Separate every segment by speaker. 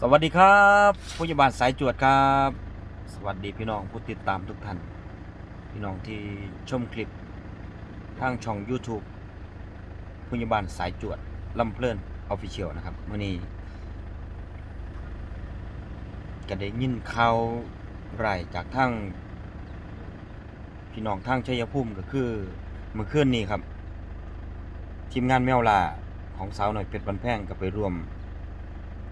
Speaker 1: สวัสดีครับผู้ใหญ่บ้านสายจวดครับ สวัสดีพี่น้องผู้ติดตามทุกท่าน พี่น้องที่ชมคลิป ทางช่อง YouTube ผู้ใหญ่บ้านสายจวดลำเพลินออฟฟิเชียลนะครับมื่อนี้ก็ได้ยินข่าวไรายจากทางพี่น้องทางชัยภูมิก็คือเมื่อคืนนี้ครับ ทีมงานแมวลาของสาวหน่อยเป็ดบันแพงก็ไปร่วม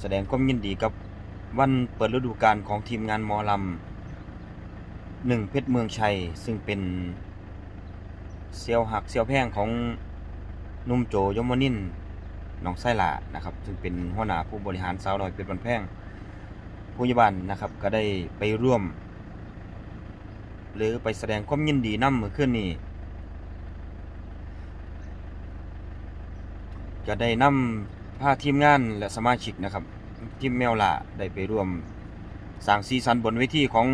Speaker 1: แสดงความยินดีกับวันเปิดฤดูกาลของทีมงานมอลำหนึ่งเพชรเมืองชัย ซึ่งเป็นเซียวหักเซียวแพงของนุ่มโจยมนินทร์หนองไส้หลานะครับ ซึ่งเป็นหัวหน้าผู้บริหารสาวน้อยเป็ดบันแพงผู้ยบาลนะครับก็ได้ไปร่วม หรือไปแสดงความยินดีนำเมื่อคืนนี้ก็ได้นำ พาทีมงานและสมาชิกนะครับทีมแมวล่าได้ไปร่วมสร้างสีสันบนเวทีของ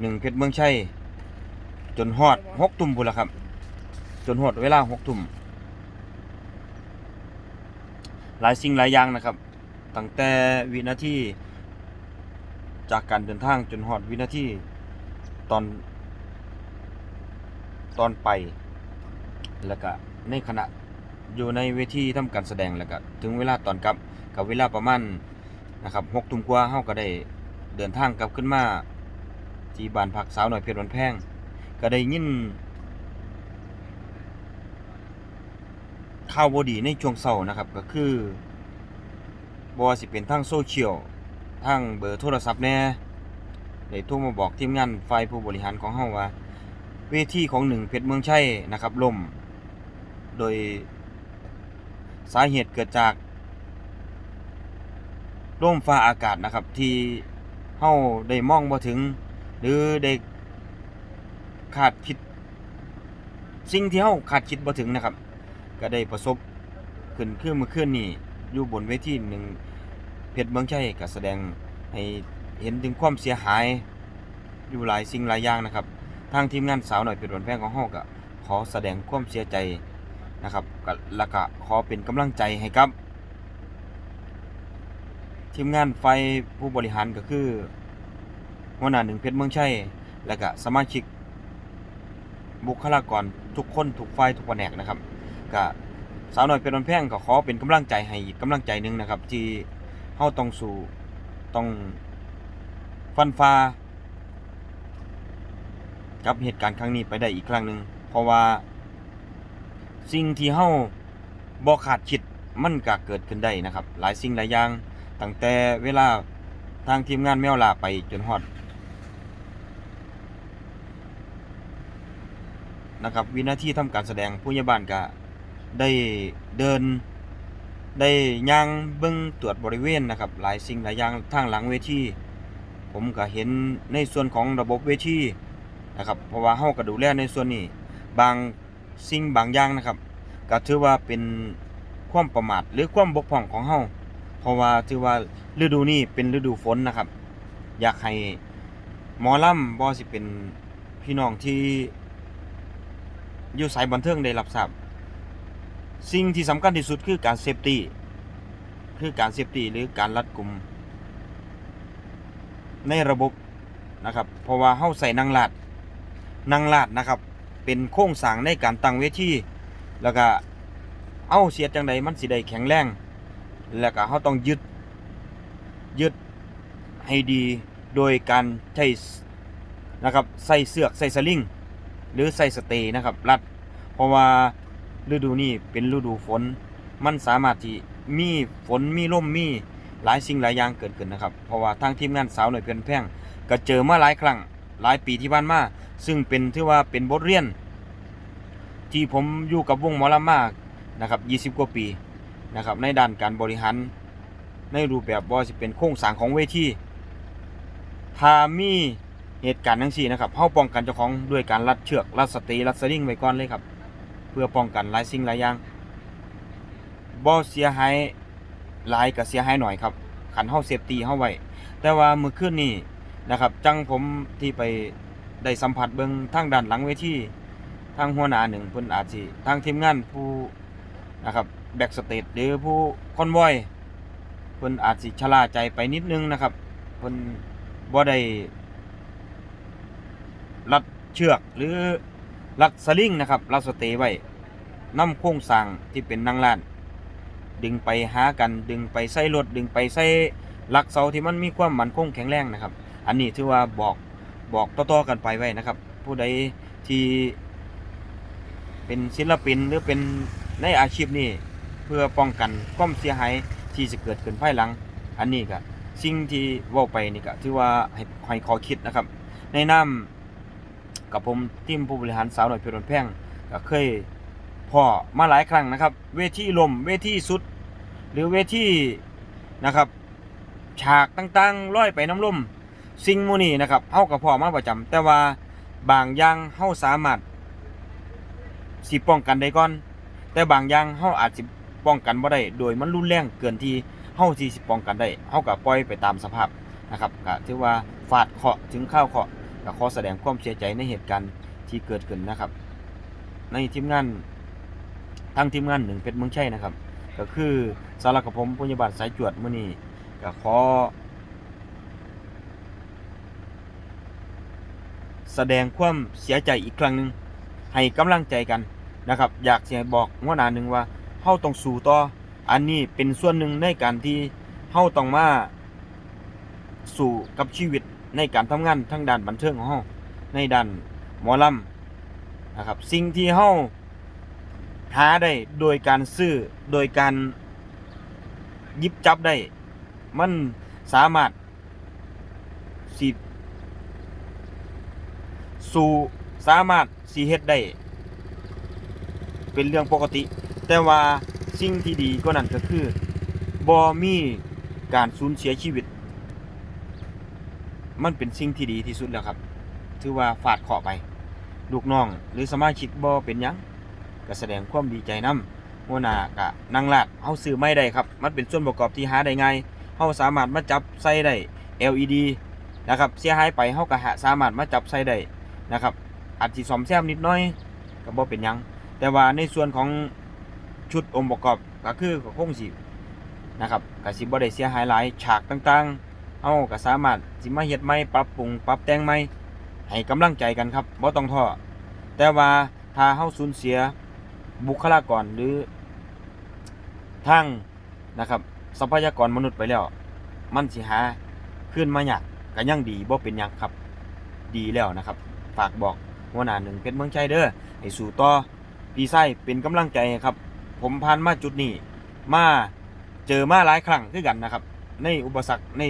Speaker 1: หนึ่งเพชรเมืองชัยจนฮอดหกทุ่มพุ่ละครับ จนฮอดเวลาหกทุ่มหลายสิ่งหลายอย่างนะครับ ตั้งแต่วินาทีจากการเดินทางจนฮอดวินาทีตอนตอนไป แล้วก็ในขณะ อยู่ในเวทีทำการแสดงแล้วก็ถึงเวลาตอนกลับกับเวลาประมาณนะครับหกทุ่มกว่าเฮาก็ได้เดินทางกลับขึ้นมาที่บ้านพักสาวหน่อยเพชรวันแพงก็ได้ยินข่าวบดีในช่วงเช้านะครับ ก็คือบ่สิเป็นทางโซเชียลทางเบอร์โทรศัพท์แน่ได้โทรมาบอกทีมงานฝ่ายผู้บริหารของเฮาว่า เวทีของหนึ่งเพชรเมืองชัยนะครับล่ม โดย สาเหตุเกิดจากร่มฟ้าอากาศนะครับ ที่เฮาได้มองบ่ถึง หรือได้คาดคิด สิ่งที่เฮาคาดคิดบ่ถึงนะครับ ก็ได้ประสบขึ้นคือเมื่อคืนนี้อยู่บนเวทีหนึ่งเพชรเมืองชัยก็แสดงให้เห็นถึงความเสียหายอยู่หลายสิ่งหลายอย่างนะครับ ทางทีมงานสาวหน่อยเพชรวันแพงของเฮาก็ขอแสดงความเสียใจ นะครับแล้วก็ขอเป็นกำลังใจให้กับ ทีมงานไฟผู้บริหารก็คือหัวหน้าหนึ่งเพชรเมืองชัยและก็สมาชิก บุคลากรทุกคนทุกฝ่ายทุกแผนกนะครับก็สาวน้อยเป็นวันแพ่งก็ขอเป็นกำลังใจให้อีกกำลังใจหนึ่งนะครับ ที่เฮาต้องสู้ต้องฟันฟ้ากับเหตุการณ์ครั้งนี้ไปได้อีกครั้งหนึ่งเพราะว่า สิ่งที่เฮาบ่คาดคิดมันก็เกิดขึ้นได้นะครับ หลายสิ่งหลายอย่างตั้งแต่เวลาทางทีมงานแมวลาไปจนฮอดนะครับวินาทีทำการแสดงผู้ใหญ่บ้านก็ได้เดินได้ย่างเบิ่งตรวจบริเวณนะครับ หลายสิ่งหลายอย่างทางหลังเวทีผมก็เห็นในส่วนของระบบเวทีนะครับเพราะว่าเฮาก็ดูแลในส่วนนี้บาง สิ่งบางอย่างนะครับก็ถือว่าเป็นความประมาทหรือความบกพร่องของเฮาเพราะว่าถือว่าฤดูนี้เป็นฤดูฝนนะครับ อยากให้หมอลำบ่สิเป็นพี่น้องที่อยู่สายบันเทิงได้รับทราบสิ่งที่สำคัญที่สุดคือการเซฟตี้คือการเซฟตี้หรือการรัดกุมในระบบนะครับ เพราะว่าเฮาใส่นางลาดนางลาดนะครับ เป็นโครงสร้างในการตั้งเวทีแล้วก็เอาเสียจังใดมันสิได้แข็งแรง แล้วก็เฮาต้องยึดยึดให้ดีโดยการใช้นะครับใส่เสือกใส่สลิงหรือใส่สเตย์นะครับรัด เพราะว่าฤดูนี้เป็นฤดูฝน มันสามารถที่มีฝนมีลมมีหลายสิ่งหลายอย่างเกิดขึ้นนะครับ เพราะว่าทางทีมงานสาวหน่อยเพียนแพงก็เจอมาหลายครั้ง หลายปีที่ผ่านมา ซึ่งเป็นถือว่าเป็นบทเรียน ที่ผมอยู่กับวงหมอลำมากนะครับ20 กว่าปีนะครับในด้านการบริหารในรูปแบบว่าสิเป็นโครงสร้างของเวทีถ้ามีเหตุการณ์ทั้งสี่นะครับเฮาป้องกันเจ้าของด้วยการรัดเชือกรัดสตรีรัดสลิงไว้ก่อนเลยครับ เพื่อป้องกันหลายสิ่งหลายอย่างบ่เสียหายหลายก็เสียหายหน่อยครับขันเฮาเซฟตี้เฮาไว้แต่ว่าเมื่อคืนนี้ นะครับจังผมที่ไปได้สัมผัสเบิ่งทางด้านหลังเวทีทางหัวหน้าหนึ่งเพิ่นอาจสิทางทีมงานผู้นะครับแบ็กสเตจหรือผู้คอนวอยเพิ่นอาจสิชะล่าใจไปนิดนึงนะครับเพิ่นบ่ได้รัดเชือกหรือรัดสลิงนะครับรัดสเตย์ไว้นำโครงสร้างที่เป็นนางลาน ดึงไปหากันดึงไปใส่รถดึงไปใส่หลักเสาที่มันมีความมั่นคงแข็งแรงนะครับ อันนี้ถือว่าบอกบอกต่อๆกันไปไว้นะครับ ผู้ใดที่เป็นศิลปินหรือเป็นในอาชีพนี้เพื่อป้องกันความเสียหายที่จะเกิดขึ้นภายหลัง อันนี้ก็สิ่งที่ว้าไปนี่ก็ถือว่าให้ให้ขอคิดนะครับ ในนามกับผมทีมผู้บริหารสาวหน่อยเพลินแพงก็เคยพ่อมาหลายครั้งนะครับ เวทีลมเวทีสุด หรือเวทีนะครับ ฉากต่างๆร้อยไปน้ำลม สิ่งมูนี่นะครับเฮากับพ่อมาประจำแต่ว่าบางอย่างเฮาสามารถสิป้องกันได้ก่อน แต่บางอย่างเฮาอาจสิป้องกันบ่ได้โดยมันรุนแรงเกินที่เฮาทีสิป้องกันได้เฮาก็ปล่อยไปตามสภาพนะครับก็ถือว่าฟาดเคาะถึงข้าวเคาะก็ขอแสดงความเสียใจในเหตุการณ์ที่เกิดขึ้นนะครับ ในทีมงานทั้งทีมงานหนึ่งเป็นเมืองชัยนะครับ ก็คือสารกับผมพยาบาลสายจวดมื้อนี้ก็ขอ แสดงความเสียใจอีกครั้งหนึ่งให้กำลังใจกันนะครับ อยากจะบอกหัวหน้าหนึ่งว่าเฮาต้องสู้ต่ออันนี้เป็นส่วนหนึ่งในการที่เฮาต้องมาสู่กับชีวิตในการทำงานทั้งด้านบันเทิงของเฮาในด้านหมอลำนะครับ สิ่งที่เฮาหาได้โดยการซื้อโดยการยิบจับได้ มันสามารถสิ สู่สามารถสีเฮ็ดได้ เป็นเรื่องปกติ แต่ว่าสิ่งที่ดีก็นั่นก็คือบ่มีการสูญเสียชีวิต มันเป็นสิ่งที่ดีที่สุดแล้วครับ ถือว่าฟาดเคาะไป ลูกน้อง หรือสมาชิกบ่เป็นยังก็แสดงความดีใจนำหัวหน้ากะนางลาดเฮาซื้อไม่ได้ครับ มันเป็นส่วนประกอบที่หาได้ง่ายเฮาสามารถมาจับใส่ได้ LED นะครับ เสียหายไปเฮาก็หาสามารถมาจับใส่ได้ นะครับ อาจสิซ่อมแซมนิดน้อยก็บ่เป็นยัง แต่ว่าในส่วนของชุดองค์ประกอบก็คือก็คงสินะครับก็สิบ่ได้เสียหายหลายฉากต่างๆเฮาก็สามารถสิมาเฮ็ดใหม่ปรับปรุงปรับแต่งใหม่ให้กำลังใจกันครับบ่ต้องท้อแต่ว่าถ้าเฮาสูญเสียบุคลากรหรือทางนะครับทรัพยากรมนุษย์ไปแล้ว มันสิหาขึ้นมายากก็ยังดีบ่เป็นหยังครับ ดีแล้วนะครับ ฝากบอกหัวหน้าหนึ่งเพชรเมืองชัยเด้อให้สู่ต่อพี่ไส้เป็นกำลังใจครับ ผมผ่านมาจุดนี้ มาเจอมาหลายครั้งคือกันนะครับ ในอุปสรรคใน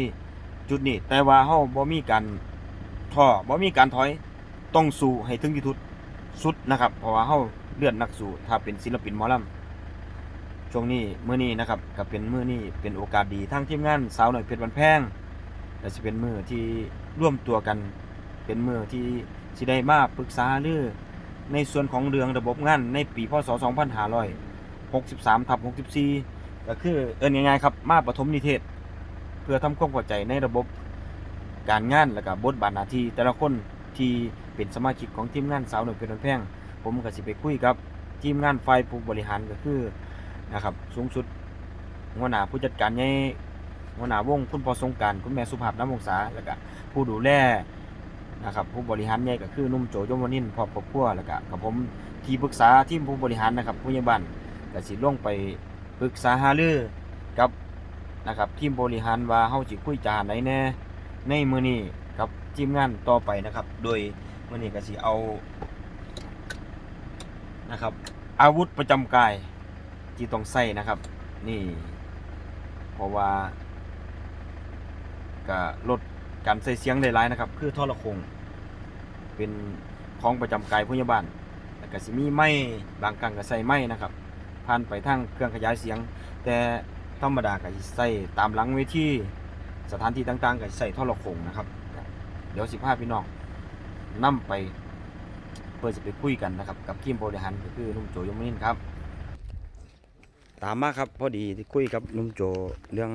Speaker 1: จุดนี้ แต่ว่าเฮาบ่มีการท้อบ่มีการถอยต้องสู้ให้ถึงที่สุดสุดนะครับ เพราะว่าเฮาเลือดนักสู้ถ้าเป็นศิลปินหมอลำช่วงนี้มื้อนี้นะครับก็เป็นมื้อนี้เป็นโอกาสดีทั้งทีมงานสาวหน่อยเพชรบันแพงและสิเป็นมื้อที่ร่วมตัวกันเป็นมือที่ สิได้มาปรึกษาหรือในส่วนของเรื่องระบบงานในปีพศ 2563ทับ64 ก็คือเอิ้นง่ายๆครับ มาปฐมนิเทศ เพื่อทำความเข้าใจในระบบการงานและก็บทบาทหน้าที่แต่ละคนที่เป็นสมาชิกของทีมงานสาวหนุ่มเป็นแพงผมก็สิไปคุยกับทีมงานฝ่ายผู้บริหารก็คือนะครับสูงสุดหัวหน้าผู้จัดการใหญ่หัวหน้าวงคุณพอสงการคุณแม่สุภาพน้ำวงศาแล้วก็ผู้ดูแล นะครับผู้บริหารใหญ่ก็คือนุ่มโจยมวนินพร้อมครอบครัวแล้วก็กับผมที่ปรึกษาทีมผู้บริหารนะครับผู้ใหญ่บ้านก็สิลงไปปรึกษาหารือกับนะครับทีมบริหารว่าเฮาสิคุยจาไหนแน่ในมื้อนี้กับทีมงานต่อไปนะครับ โดยมื้อนี้ก็สิเอานะครับ อาวุธประจำกายที่ต้องใส่นะครับ นี่ เพราะว่าก็ลด การใส่เสียงได้หลายนะครับ คือโทรโขงเป็นของประจำกายผู้ใหญ่บ้านแล้วก็สิมีไม้บางครั้งก็ใส่ไม้นะครับผ่านไปทางเครื่องขยายเสียง แต่ธรรมดาก็สิใส่ตามหลังเวทีสถานที่ต่างๆก็สิใส่โทรโขงนะครับ เดี๋ยวสิพาพี่น้องนํไปเพื่อจะไปคุยกันนะครับ กับทีมบริหารก็คือนุ่มโจยมนินครับ ตามมาครับพอดีที่คุยกับนุ่มโจเรื่อง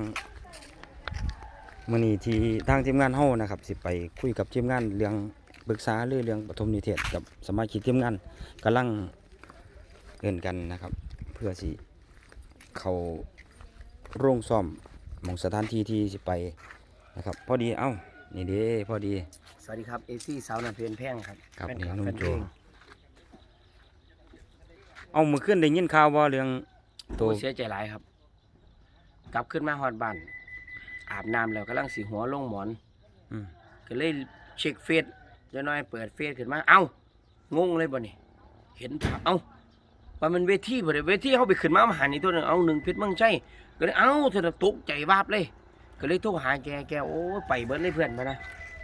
Speaker 1: มื่อนี้ที่ทางทีมงานเฮานะครับ สิไปคุยกับทีมงานเรื่องปรึกษาหรือเรื่องปฐมนิเทศกับสมาชิกทีมงานกำลังเอินกันนะครับ เพื่อสิเขาโรงซ่อมหมองสถานที่ที่สิไปนะครับพอดีเอ้านี่เด้พอดี
Speaker 2: สวัสดีครับเอซี่สาวนาเพียนแพงครับ
Speaker 1: ครับ
Speaker 2: แฟน
Speaker 1: นี่
Speaker 2: คลับ
Speaker 1: นุ่ม
Speaker 2: แฟน
Speaker 1: โจ
Speaker 2: เพลง
Speaker 1: เอามือขึ้นได้ยินข่าวว่าเรื่องตั
Speaker 2: โอ้
Speaker 1: ว
Speaker 2: เสียใจหลายครับ กลับขึ้นมาฮอดบ้าน อาบน้ำแล้วกำลังสีหัวลงหมอน
Speaker 1: อืม
Speaker 2: ก็เลยเช็คเฟซจะน้อยเปิดเฟซขึ้นมา เอ้างงเลยบ่นี่เห็นภาพเอ้าว่ามันเวทีบ่ได้เวทีเขาไปขึ้นมามาหานี่ตัวหนึงเอาหนึ่งเพชรเมืองใช่ก็เลยเอ้าเธอน่ะตกใจวาบเลย ก็เลยโทรหาแกแกโอ้ยไปเบิดเลยเพื่อนมานะ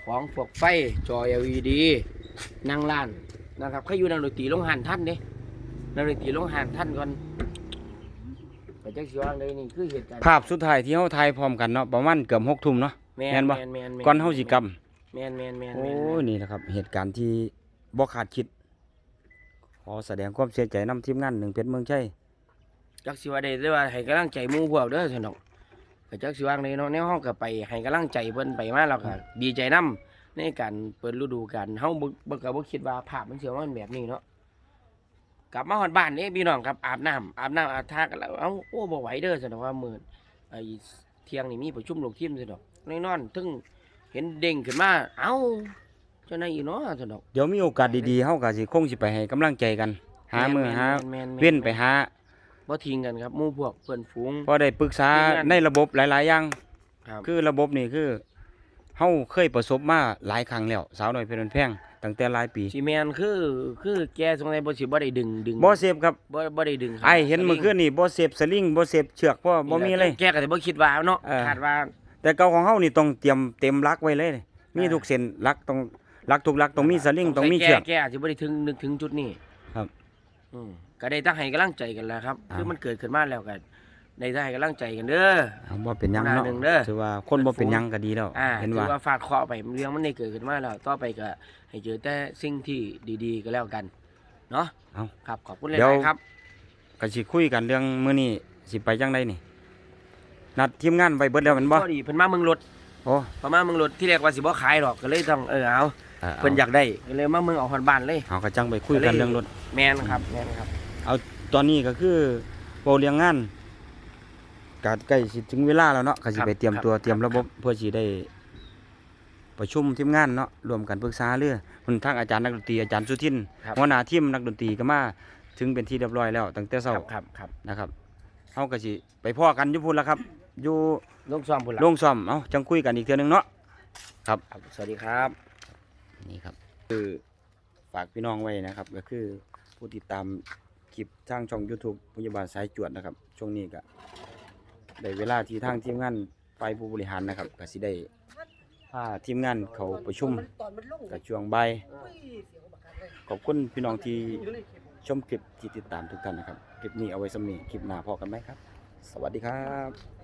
Speaker 2: ของพวกไฟจอ LED นั่งร้านนะครับเขาอยู่นั่งดนตรีลงหันท่านเด้นั่งดนตรีลงหันท่านก่อนไป จักสิว่างเลยนี่คือเหตุการณ์
Speaker 1: ภาพสุดท้ายที่เฮาถ่ายพร้อมกันเนาะประมาณเกือบ6ทุ่มเนาะ
Speaker 2: แม่
Speaker 1: แม่นบ่
Speaker 2: แม่นแม่นแม่
Speaker 1: ก่อนเฮาสิกลับ
Speaker 2: แม่นแม่นแม่น
Speaker 1: โอ้
Speaker 2: แม่นแม่
Speaker 1: ย
Speaker 2: น
Speaker 1: นี่แหละครับ เหตุการณ์ที่บ่คาดคิดขอแสดงความเสียใจนำทีมงานหนึ่งเพชรเมืองชัย
Speaker 2: จักสิว่าได้หรือว่าให้กำลังใจหมู่พวกเด้อสนอกก็จักสิว่างเลยเนาะในห้องก็ไปให้กำลังใจเพิ่นไปมาแล้วก็ดีใจนํในการเปิดฤดูกาลเฮาบ่บ่ก็บ่คิดว่าภาพมันสิออกมาเป็นแบบนี้เนาะ กลับมาฮอดบ้านนี่พี่น้องครับอาบน้ำอาบน้ำอาบท่ากันแล้วเอ้าโอ้บ่ไหวเด้อสนอกว่ามื้อไอ้เที่ยงนี่มีประชุมลูกทีมสนอกนอนๆถึงเห็นเด้งขึ้นมา เอ้าเจ้านายอีเนาะสนอก
Speaker 1: เดี๋ยวมีโอกาสดีๆเฮาก็สิคงสิไปให้กำลังใจกัน หามือหา
Speaker 2: แม่นๆๆๆ
Speaker 1: เว้นไปหา
Speaker 2: บ่ทิ้งกันครับหมู่พวกเพื่อนฝูง
Speaker 1: พอได้ปรึกษา
Speaker 2: ทีมงาน
Speaker 1: ในระบบหลายๆอย่าง
Speaker 2: ครับ
Speaker 1: คือระบบนี่คือเฮาเคยประสบมาหลายครั้งแล้วสาวน้อยเพชรบ้านแพง ตั้งแต่หลายปี
Speaker 2: ซีแมนคือคือแกสงสัยบ่สิบ่ได้ดึงดึง
Speaker 1: บ่เสพครับ
Speaker 2: บ่บ่ได้ดึง
Speaker 1: ไอเห็นเมื่อคืนนี่บ่เสพสลิงบ่เสพเชือกเพราะบ่มีเลย
Speaker 2: แกก็สิบ่คิดว่าเนาะ
Speaker 1: เออ
Speaker 2: คาดว่า
Speaker 1: แต่เก่าของเฮานี่ต้องเตรียมเต็มลักไว้เลย มี
Speaker 2: อ่า
Speaker 1: ทุกเส้นลักต้องลักทุกลักต้องมีสลิงต้องมีเชือก
Speaker 2: แกแกอาจจะบ่ได้ถึงนึกถึงจุดนี้
Speaker 1: ครับ
Speaker 2: อืมก็ได้ตั้งให้กำลังใจกันแล้วครับ
Speaker 1: อ่า
Speaker 2: คือมันเกิดขึ้นมาแล้วก็ได้ตั้งให้กำลังใจกันเด้อ
Speaker 1: เอาบ่เป็นหยัง
Speaker 2: หน้า
Speaker 1: เนาะ
Speaker 2: หนึ่งเด้อ
Speaker 1: ถือว่าคนบ่เป็นหยังก็ดีแล้ว
Speaker 2: อ่า
Speaker 1: เห็น
Speaker 2: ถื
Speaker 1: ว่า
Speaker 2: อว่าฟาดเคราะห์ไปเรื่องมันได้เกิดขึ้นมาแล้วต่อไปก็ให้เจอแต่สิ่งที่ดีๆก็แล้วกันเนาะ
Speaker 1: เอา
Speaker 2: ครับขอบคุณห
Speaker 1: เดี๋ยว
Speaker 2: ลายๆครับ
Speaker 1: ก็สิคุยกันเรื่องมื้อนี้สิไปจังไดนี่ นัดทีมงานไว้เบิดแล้วแม่นบ่
Speaker 2: พอดีเพิ่นมาเมืองรถ
Speaker 1: โอ้
Speaker 2: พอมาเมืองรถที่แรกว่าสิบ่ขายหรอกก็เลยต้องเออเอา
Speaker 1: เออ
Speaker 2: เพิ่นอยากได้ก็เลยมาเมืองเอาฮอดบ้านเลย
Speaker 1: เอาก็จังไปคุยกันเรื่องรถ
Speaker 2: แมนครับแมนครับ
Speaker 1: เอาตอนนี้ก็คือโปรเลี้ยงงาน ก็ใกล้สิถึงเวลาแล้วเนาะก็สิ
Speaker 2: ครับ
Speaker 1: ไปเตรียม
Speaker 2: ครับ
Speaker 1: ตัวเตรียม
Speaker 2: ครับ
Speaker 1: ระบบเพื่อสิได้ ประชุมทีมงานเนาะรวมกันปรึกษาเรื่องคุณทางอาจารย์นักดนตรีอาจารย์สุทิน
Speaker 2: ครับ
Speaker 1: หัวหน้าทีมนักดนตรีก็มาถึงเป็นที่เรียบร้อยแล้วตั้งแต่
Speaker 2: ค
Speaker 1: เช้า
Speaker 2: รับครับครับ
Speaker 1: นะครับเฮาก็สิไปพ้อกันอยู่พุ่นละครับ อยู่
Speaker 2: ลูกซ้อมพุ่นละ
Speaker 1: โรงซ่อมเอ้าจังคุยกันอีกเทื่อนึงเนาะ
Speaker 2: ครับสวัสดีครับ
Speaker 1: นี่ครับ คือฝากพี่น้องไว้นะครับ ก็คือผู้ติดตามคลิปทางช่อง YouTube พยาบาลสายจวดนะครับ ช่วงนี้ก็ ได้เวลาที่ทางทีมงานฝ่ายผู้บริหารนะครับก็สิได้พาทีมงานเขาประชุมกับช่วงบ่ายขอบคุณพี่น้องที่ชมคลิปที่ติดตามทุกท่านนะครับ คลิปนี้เอาไว้สำนีคลิปหน้าพอกันไหมครับ สวัสดีครับ